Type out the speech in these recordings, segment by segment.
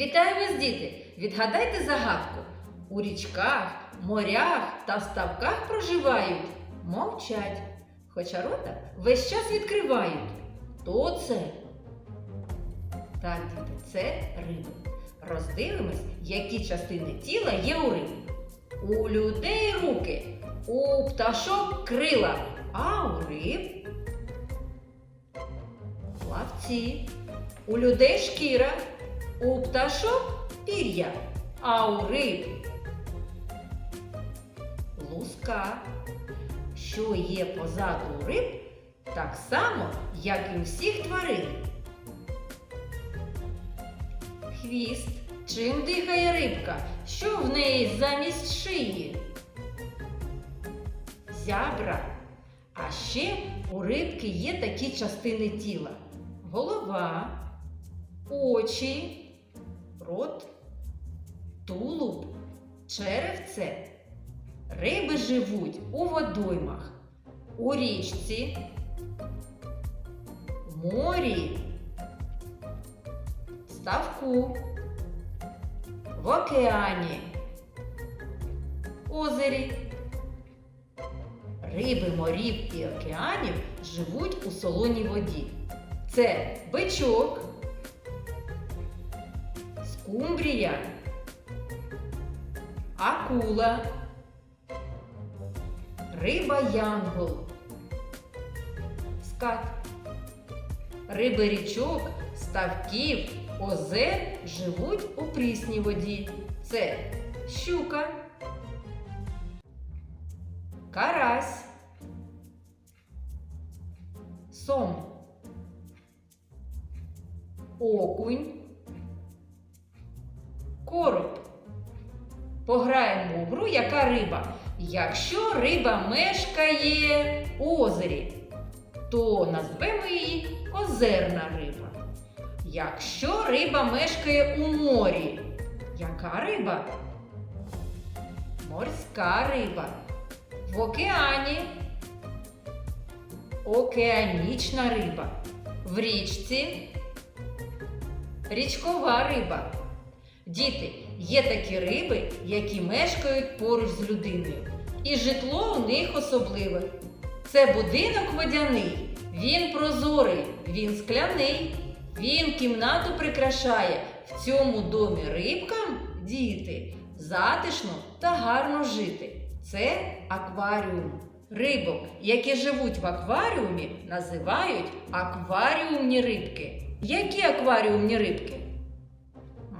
Вітаю вас, діти! Відгадайте загадку. У річках, морях та ставках проживають, мовчать, хоча рота весь час відкривають. Хто це? Так, діти, це риби. Роздивимось, які частини тіла є у риб. У людей руки, у пташок крила, а у риб плавці. У людей шкіра, у пташок пір'я, а у риб луска. Що є позаду у риб, так само, як і у всіх тварин. Хвіст. Чим дихає рибка? Що в неї замість шиї? Зябра. А ще у рибки є такі частини тіла: голова, очі, рот, тулуб, черевце. Риби живуть у водоймах, у річці, морі, ставку, в океані, озері. Риби морів і океанів живуть у солоній воді. Це бичок, скумбрія, акула, риба янгол, скат. Риби річок, ставків, озер живуть у прісній воді. Це щука, карась, сом, окунь, короб. Пограємо у гру, яка риба. Якщо риба мешкає у озері, то назвемо її озерна риба. Якщо риба мешкає у морі, яка риба? Морська риба. В океані океанічна риба. В річці річкова риба. Діти, є такі риби, які мешкають поруч з людиною. І житло у них особливе. Це будинок водяний. Він прозорий, він скляний. Він кімнату прикрашає. В цьому домі рибкам, діти, затишно та гарно жити. Це акваріум. Рибок, які живуть в акваріумі, називають акваріумні рибки. Які акваріумні рибки?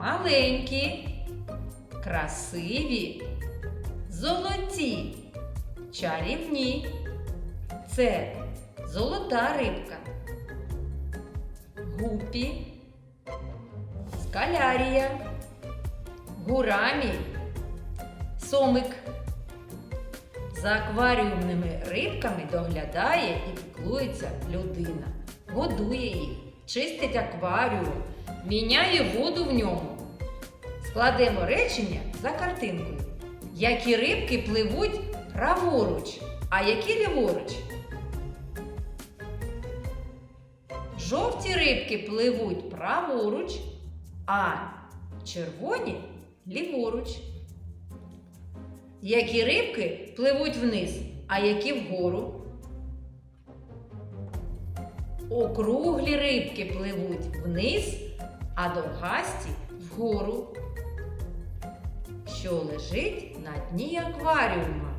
Маленькі, красиві, золоті, чарівні. Це золота рибка, гупі, скалярія, гурамі, сомик. За акваріумними рибками доглядає і піклується людина, годує їх, чистить акваріум, міняє воду в ньому. Складемо речення за картинкою. Які рибки пливуть праворуч, а які ліворуч? Жовті рибки пливуть праворуч, а червоні ліворуч. Які рибки пливуть вниз, а які вгору? Округлі рибки пливуть вниз, а довгасті вгору, що лежить на дні акваріума.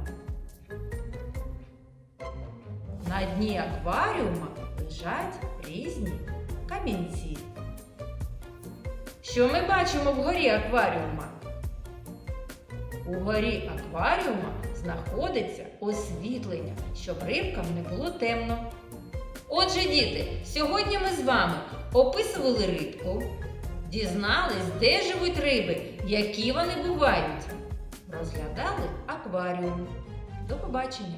На дні акваріума лежать різні камінці. Що ми бачимо вгорі акваріума? Угорі акваріума знаходиться освітлення, щоб рибкам не було темно. Отже, діти, сьогодні ми з вами описували рибку, дізнались, де живуть риби, які вони бувають. Розглядали акваріум. До побачення!